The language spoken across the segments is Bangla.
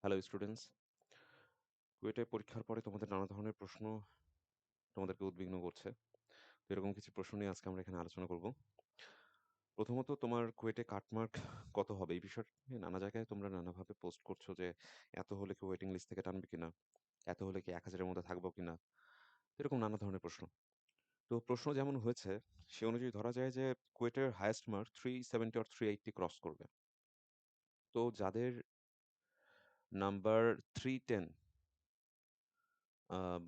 হ্যালো স্টুডেন্টস কুয়েটে পরীক্ষার পরে তোমাদের নানা ধরনের প্রশ্ন তোমাদেরকে উদ্বিগ্ন করছে। তো এরকম কিছু প্রশ্ন নিয়ে আজকে আমরা এখানে আলোচনা করব। প্রথমত, তোমার কুয়েটে কাটমার্ক কত হবে? এই বিষয়টা নিয়ে নানা জায়গায় তোমরা নানাভাবে পোস্ট করছ যে, এত হলে কি ওয়েটিং লিস্ট থেকে টানবে কিনা? এত হলে কি এক হাজারের মধ্যে থাকব কিনা? এরকম নানা ধরনের প্রশ্ন। তো প্রশ্ন যেমন হয়েছে, সে অনুযায়ী ধরা যায় যে কুয়েটের হায়েস্ট মার্ক থ্রি সেভেন্টি আর থ্রি এইটটি ক্রস করবে। তো যাদের নাম্বার থ্রি টেন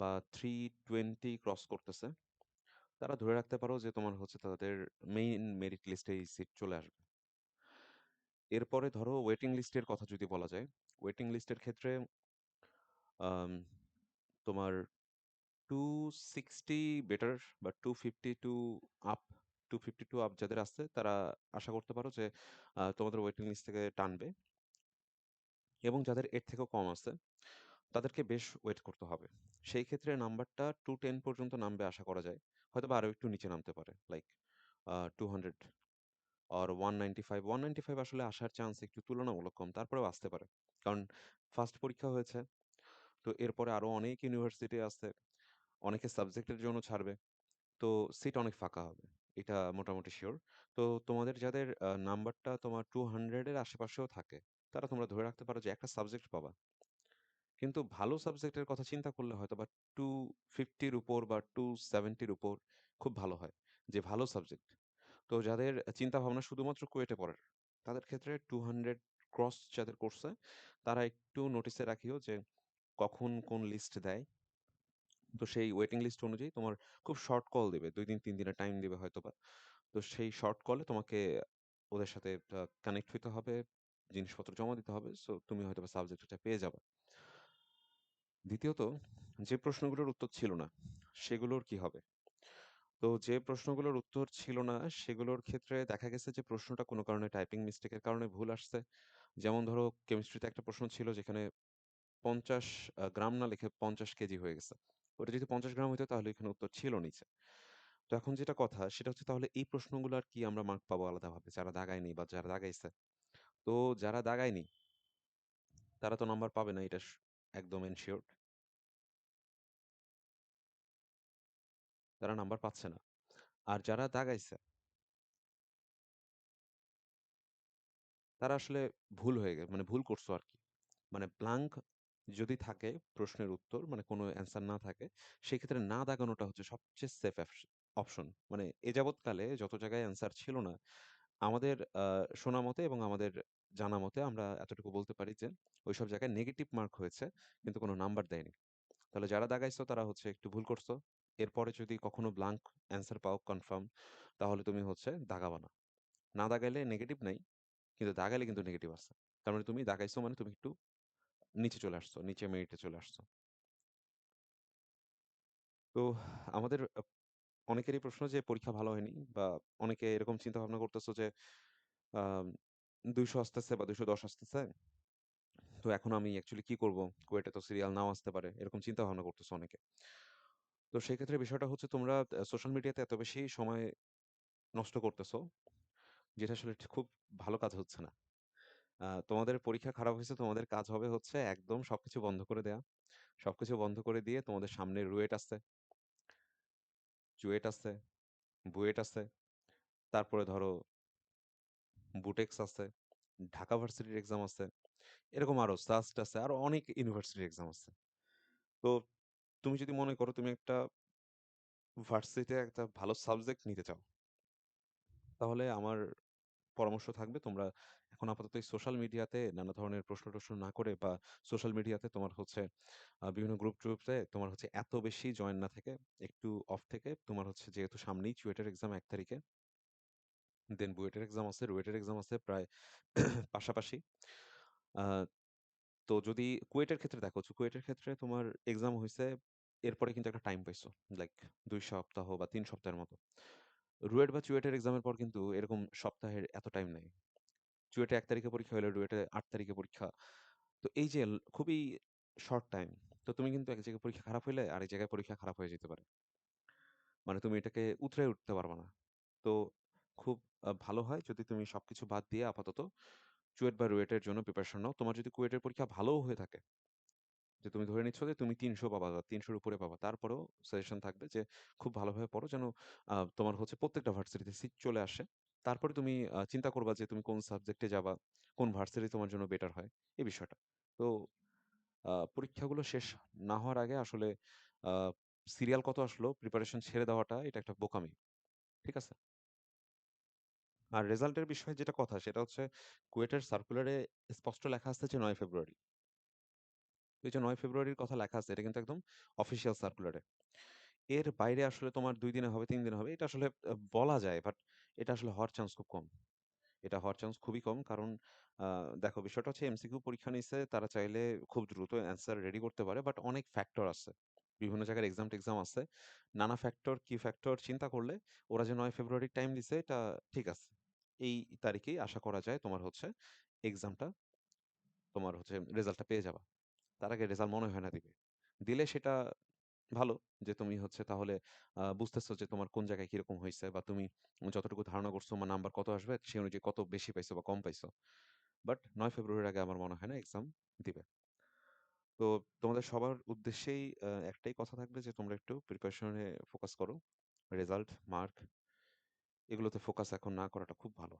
বা থ্রি টোয়েন্টি ক্রস করতেছে। তারা ধরে রাখতে পারো যে, তোমার হচ্ছে তাদের মেইন মেরিট লিস্টে এই সিট চলে আসবে। এরপরে ধরো ওয়েটিং লিস্টের কথা যদি বলা যায় ওয়েটিং লিস্টের ক্ষেত্রে তোমার টু সিক্সটি বেটার বা two fifty to up two fifty to up যাদের আসছে, তারা আশা করতে পারো যে তোমাদের ওয়েটিং লিস্ট থেকে টানবে। এবং যাদের এর থেকেও কম আছে, তাদেরকে বেশ ওয়েট করতে হবে। সেই ক্ষেত্রে নাম্বারটা টু টেন পর্যন্ত নামবে আশা করা যায়। হয়তো বা আরও একটু নিচে নামতে পারে লাইক টু হান্ড্রেড আর one ninety five one ninety five আসলে আসার চান্স একটু তুলনামূলক কম, তারপরেও আসতে পারে। কারণ ফার্স্ট পরীক্ষা হয়েছে, তো এরপরে আরও অনেক ইউনিভার্সিটি আছে, অনেকে সাবজেক্টের জন্য ছাড়বে, তো সিট অনেক ফাঁকা হবে, এটা মোটামুটি শিওর তো তোমাদের যাদের নাম্বারটা তোমার টু হান্ড্রেডের আশেপাশেও থাকে তারা তোমরা ধরে রাখতে পারো যে একটা সাবজেক্ট পাবা। কিন্তু ভালো সাবজেক্টের কথা চিন্তা করলে হয়তো বা টু ফিফটির উপর বা টু সেভেন্টির উপর খুব ভালো হয় যে ভালো সাবজেক্ট তো যাদের চিন্তা ভাবনা শুধুমাত্র কুয়েটে পড়ার, তাদের ক্ষেত্রে টু হান্ড্রেড ক্রস যাদের করছে তারা একটু নোটিসে রাখিও যে কখন কোন লিস্ট দেয়। তো সেই ওয়েটিং লিস্ট অনুযায়ী তোমার খুব শর্ট কল দেবে, দুই দিন, তিন দিনের টাইম দেবে হয়তো বা তো সেই শর্ট কলে তোমাকে ওদের সাথে কানেক্ট হইতে হবে। জিনিসপত্র জমা দিতে হবে। সো, তুমি হয়তো বা সাবজেক্টটা পেয়ে যাবে। দ্বিতীয়ত, যে প্রশ্নগুলোর উত্তর ছিল না, সেগুলোর কি হবে? তো, যে প্রশ্নগুলোর উত্তর ছিল না, সেগুলোর ক্ষেত্রে দেখা গেছে যে প্রশ্নটা কোনো কারণে টাইপিং মিস্টেকের কারণে ভুল আসছে। যেমন ধরো কেমিস্ট্রিতে একটা প্রশ্ন ছিল যেখানে পঞ্চাশ গ্রাম না লিখে পঞ্চাশ কেজি হয়ে গেছে। ওটা যদি পঞ্চাশ গ্রাম হইতো তাহলে এখানে উত্তর ছিল নিচে। তো এখন যেটা কথা, সেটা হচ্ছে তাহলে এই প্রশ্নগুলো আর কি আমরা মার্ক পাবো আলাদাভাবে, যারা দাগায়নি বা যারা দাগাইছে? তো যারা দাগায়নি, তারা তো নাম্বার পাবে না, এটা একদম এনশিওর তারা নাম্বার পাচ্ছে না। আর যারা দাগাইছে তারা আসলে ভুল হয়ে গেছে মানে ভুল করছ আর কি মানে ব্লাঙ্ক যদি থাকে প্রশ্নের উত্তর মানে কোনো অ্যান্সার না থাকে, সেক্ষেত্রে না দাগানোটা হচ্ছে সবচেয়ে সেফ অপশন মানে এ যাবৎকালে যত জায়গায় অ্যান্সার ছিল না আমাদের শোনা মতে এবং আমাদের জানা মতে আমরা এতটুকু বলতে পারি যে, ওইসব জায়গায় নেগেটিভ মার্ক হয়েছে, কিন্তু কোনো নাম্বার দেয়নি। তাহলে যারা দাগাইছো তারা হচ্ছে একটু ভুল করছ। এরপরে যদি কখনো ব্লাঙ্ক অ্যান্সার পাও কনফার্ম তাহলে তুমি হচ্ছে দাগাবা না। না দাগাইলে নেগেটিভ নাই, কিন্তু দাগাইলে কিন্তু নেগেটিভ আছে। তার মানে তুমি দাগাইছো মানে তুমি একটু নিচে চলে আসছো, নিচে মেরিটে চলে আসছো। তো আমাদের অনেকেরই প্রশ্ন যে, পরীক্ষা ভালো হয়নি বা অনেকে এরকম চিন্তা ভাবনা করতেছো যে দুইশো আসতেছে বা দুইশো দশ আসতেছে। তো এখন আমি অ্যাকচুয়ালি কি করব? কুয়েটে তো সিরিয়াল নাও আসতে পারে। এরকম চিন্তা ভাবনা করতেছো অনেকে। তো সেই ক্ষেত্রে বিষয়টা হচ্ছে তোমরা সোশ্যাল মিডিয়াতে এত বেশি সময় নষ্ট করতেছো, যেটা আসলে খুব ভালো কাজ হচ্ছে না। তোমাদের পরীক্ষা খারাপ হয়েছে, তোমাদের কাজ হবে হচ্ছে একদম সবকিছু বন্ধ করে দেয়া। সবকিছু বন্ধ করে দিয়ে তোমাদের সামনে রুয়েট আছে চুয়েট আছে, বুয়েট আছে, তারপরে ধরো বুটেক্স আছে, ঢাকা ভার্সিটির এক্সাম আছে, এরকম আরও সাস্ট আছে, আরও অনেক ইউনিভার্সিটির এক্সাম আছে। তো তুমি যদি মনে করো তুমি একটা ভার্সিটিতে একটা ভালো সাবজেক্ট নিতে চাও, তাহলে আমার পরামর্শ থাকবে। তোমরা এখন আপাতত সোশ্যাল মিডিয়াতে নানা ধরনের প্রশ্ন টশ্ন না করে বা সোশ্যাল মিডিয়াতে তোমার হচ্ছে বিভিন্ন গ্রুপ ট্রুপে তোমার হচ্ছে এত বেশি জয়েন না থেকে, একটু অফ থেকে তোমার হচ্ছে যেহেতু সামনেই চুয়েটের এক্সাম এক তারিখে দেন বুয়েটের এক্সাম আছে রুয়েটের এক্সাম আছে প্রায় পাশাপাশি। তো যদি কুয়েটের ক্ষেত্রে দেখো কুয়েটের ক্ষেত্রে তোমার এক্সাম হয়েছে এরপরে কিন্তু একটা টাইম পাইছো লাইক দুই সপ্তাহ বা তিন সপ্তাহের মতো। রুয়েট বা চুয়েটের এক্সামের পর কিন্তু এরকম সপ্তাহের এত টাইম নেই। চুয়েটে এক তারিখে পরীক্ষা হলে রুয়েটে আট তারিখে পরীক্ষা। তো এই যে খুবই শর্ট টাইম তো তুমি কিন্তু এক জায়গায় পরীক্ষা খারাপ হইলে আরেক জায়গায় পরীক্ষা খারাপ হয়ে যেতে পারে। মানে তুমি এটাকে উতরে উঠতে পারবে না। তো খুব ভালো হয় যদি তুমি সবকিছু বাদ দিয়ে আপাতত চুয়েট বা রুয়েটের জন্য প্রিপারেশন নাও। তোমার যদি কুয়েটের পরীক্ষা ভালোও হয়ে থাকে যে তুমি ধরে নিচ্ছ যে তুমি ৩০০ পাবা বা ৩০০ র উপরে পাবা। তারপরেও সাজেশন থাকবে যে খুব ভালোভাবে পড়ো যেন তোমার হচ্ছে প্রত্যেকটা ভার্সিটিতে সিট চলে আসে। তারপরে তুমি চিন্তা করবা যে তুমি কোন সাবজেক্টে যাবা, কোন ভার্সিটি তোমার জন্য বেটার হয়, এই বিষয়টা। তো পরীক্ষাগুলো শেষ না হওয়ার আগে আসলে সিরিয়াল কত আসলো প্রিপারেশন ছেড়ে দেওয়াটা এটা একটা বোকামি। ঠিক আছে? আর রেজাল্টের বিষয়ে যেটা কথা সেটা হচ্ছে কুয়েটের সার্কুলারে স্পষ্ট লেখা আছে যে ৯ ফেব্রুয়ারি। এই যে ৯ ফেব্রুয়ারির কথা লেখা আছে এটা কিন্তু একদম অফিসিয়াল সার্কুলারে। এর বাইরে আসলে তোমার ২ দিনে হবে, ৩ দিনে হবে এটা আসলে বলা যায় বাট এটা আসলে হওয়ার চান্স খুব কম। এটা হওয়ার চান্স খুবই কম। কারণ দেখো বিষয়টা হচ্ছে এমসিকিউ পরীক্ষা নিছে তারা চাইলে খুব দ্রুত অ্যান্সার রেডি করতে পারে। বাট অনেক ফ্যাক্টর আছে। বিভিন্ন জায়গার এক্সাম-টেক্সাম আছে। নানা ফ্যাক্টর, কি ফ্যাক্টর চিন্তা করলে ওরা যে নয় ফেব্রুয়ারির টাইম দিছে এটা ঠিক আছে। এই তারিখেই আশা করা যায় তোমার হচ্ছে এক্সামটা তোমার হচ্ছে রেজাল্টটা পেয়ে যাবা। তার আগে রেজাল্ট মনে হয় না দিবে। দিলে সেটা ভালো যে তুমি হচ্ছে তাহলে বুঝতেছো যে তোমার কোন জায়গায় কীরকম হয়েছে বা তুমি যতটুকু ধারণা করছ তোমার নাম্বার কত আসবে সে অনুযায়ী কত বেশি পাইছো বা কম পাইছো। বাট নয় ফেব্রুয়ারির আগে আমার মনে হয় না এক্সাম দিবে। তো তোমাদের সবার উদ্দেশ্যেই একটাই কথা থাকবে যে তোমরা একটু প্রিপারেশনে ফোকাস করো। রেজাল্ট, মার্ক এগুলোতে ফোকাস এখন না করাটা খুব ভালো।